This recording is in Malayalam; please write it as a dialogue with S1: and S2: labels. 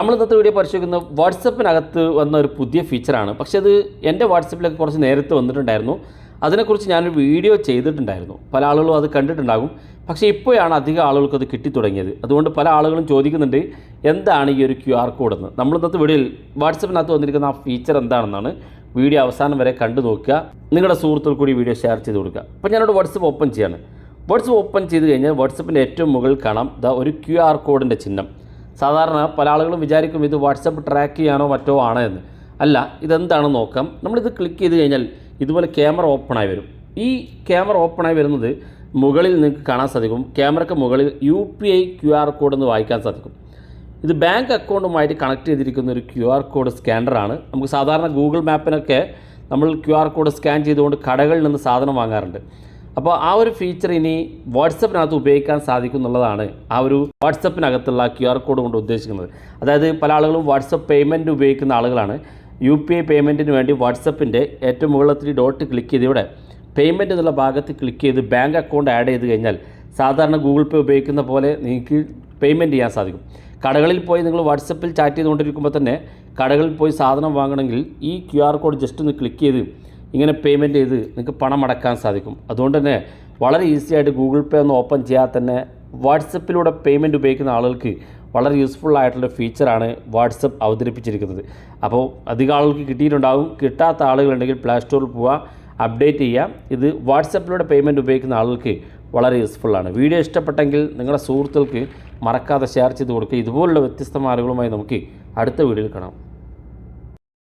S1: നമ്മൾ ഇന്നത്തെ വീഡിയോ പരിശോധിക്കുന്ന വാട്സപ്പിനകത്ത് വന്ന ഒരു പുതിയ ഫീച്ചറാണ് പക്ഷേ അത് എന്റെ വാട്സപ്പിലൊക്കെ കുറച്ച് നേരത്തെ വന്നിട്ടുണ്ടായിരുന്നു. അതിനെക്കുറിച്ച് ഞാനൊരു വീഡിയോ ചെയ്തിട്ടുണ്ടായിരുന്നു. പല ആളുകളും അത് കണ്ടിട്ടുണ്ടാകും. പക്ഷേ ഇപ്പോഴാണ് അധികം ആളുകൾക്ക് അത് കിട്ടിത്തുടങ്ങിയത് അതുകൊണ്ട് പല ആളുകളും ചോദിക്കുന്നുണ്ട് എന്താണ് ഈ ഒരു ക്യു ആർ കോഡ് എന്ന്. നമ്മൾ ഇന്നത്തെ വീഡിയോയിൽ വാട്സപ്പിനകത്ത് വന്നിരിക്കുന്ന ആ ഫീച്ചർ എന്താണെന്നാണ് വീഡിയോ അവസാനം വരെ കണ്ടു നോക്കുക. നിങ്ങളുടെ സുഹൃത്തുക്കൾ കൂടി വീഡിയോ ഷെയർ ചെയ്ത് കൊടുക്കുക. അപ്പോൾ ഞാനോട് വാട്സപ്പ് ഓപ്പൺ ചെയ്യാണ്. വാട്സപ്പ് ഓപ്പൺ ചെയ്ത് കഴിഞ്ഞാൽ വാട്സപ്പിന്റെ ഏറ്റവും മുകളിൽ കാണാം ദ ഒരു ക്യു ആർ കോഡിന്റെ ചിഹ്നം. സാധാരണ പല ആളുകളും വിചാരിക്കും ഇത് വാട്സപ്പ് ട്രാക്ക് ചെയ്യാനോ മറ്റോ ആണ് എന്ന്. അല്ല ഇതെന്താണ് നോക്കാം? നമ്മളിത് ക്ലിക്ക് ചെയ്ത് കഴിഞ്ഞാൽ ഇതുപോലെ ക്യാമറ ഓപ്പണായി വരും. ഈ ക്യാമറ ഓപ്പണായി വരുന്നത് മുകളിൽ നിങ്ങൾക്ക് കാണാൻ സാധിക്കും. ക്യാമറയ്ക്ക് മുകളിൽ U P I Q R code എന്ന് വായിക്കാൻ സാധിക്കും. ഇത് ബാങ്ക് അക്കൗണ്ടുമായിട്ട് കണക്ട് ചെയ്തിരിക്കുന്ന ഒരു ക്യു ആർ കോഡ് സ്കാനറാണ് നമുക്ക് സാധാരണ ഗൂഗിൾ മാപ്പിനൊക്കെ നമ്മൾ ക്യു ആർ കോഡ് സ്കാൻ ചെയ്തുകൊണ്ട് കടകളിൽ നിന്ന് സാധനം വാങ്ങാറുണ്ട്. അപ്പോൾ ആ ഒരു ഫീച്ചർ ഇനി വാട്സപ്പിനകത്ത് ഉപയോഗിക്കാൻ സാധിക്കും എന്നുള്ളതാണ് ആ ഒരു വാട്സപ്പിനകത്തുള്ള ക്യു ആർ കോഡ് കൊണ്ട് ഉദ്ദേശിക്കുന്നത്. അതായത് പല ആളുകളും വാട്സപ്പ് പേയ്മെന്റ് ഉപയോഗിക്കുന്ന ആളുകളാണ്. യു പി ഐ പേയ്മെന്റിന് വേണ്ടി വാട്സപ്പിന്റെ ഏറ്റവും മുകളിലത്തിൽ ഡോട്ട് ക്ലിക്ക് ചെയ്ത് ഇവിടെ പേയ്മെന്റ് എന്നുള്ള ഭാഗത്ത് ക്ലിക്ക് ചെയ്ത് ബാങ്ക് അക്കൗണ്ട് ആഡ് ചെയ്ത് കഴിഞ്ഞാൽ സാധാരണ ഗൂഗിൾ പേ ഉപയോഗിക്കുന്ന പോലെ നിങ്ങൾക്ക് പേയ്മെന്റ് ചെയ്യാൻ സാധിക്കും. കടകളിൽ പോയി നിങ്ങൾ വാട്സപ്പിൽ ചാറ്റ് ചെയ്തുകൊണ്ടിരിക്കുമ്പോൾ തന്നെ കടകളിൽ പോയി സാധനം വാങ്ങണമെങ്കിൽ ഈ ക്യു ആർ കോഡ് ജസ്റ്റ് ഒന്ന് ക്ലിക്ക് ചെയ്ത് ഇങ്ങനെ പേയ്മെന്റ് ചെയ്ത് നിങ്ങൾക്ക് പണം അടക്കാൻ സാധിക്കും. അതുകൊണ്ട് തന്നെ വളരെ ഈസി ആയിട്ട് ഗൂഗിൾ പേ ഒന്ന് ഓപ്പൺ ചെയ്യാതെ തന്നെ വാട്സപ്പിലൂടെ പേയ്മെന്റ് ഉപയോഗിക്കുന്ന ആളുകൾക്ക് വളരെ യൂസ്ഫുൾ ആയിട്ടുള്ള ഫീച്ചറാണ് വാട്സപ്പ് അവതരിപ്പിച്ചിരിക്കുന്നത്. അപ്പോൾ അധികം ആളുകൾക്ക് കിട്ടിയിട്ടുണ്ടാകും കിട്ടാത്ത ആളുകളുണ്ടെങ്കിൽ പ്ലേ സ്റ്റോറിൽ പോവുക അപ്ഡേറ്റ് ചെയ്യുക ഇത് വാട്സപ്പിലൂടെ പേയ്മെന്റ് ഉപയോഗിക്കുന്ന ആളുകൾക്ക് വളരെ യൂസ്ഫുള്ളാണ് വീഡിയോ ഇഷ്ടപ്പെട്ടെങ്കിൽ നിങ്ങളുടെ സുഹൃത്തുക്കൾക്ക് മറക്കാതെ ഷെയർ ചെയ്ത് കൊടുക്കുക. ഇതുപോലുള്ള വ്യത്യസ്തമായ അറിവുകളുമായി നമുക്ക് അടുത്ത വീഡിയോയിൽ കാണാം.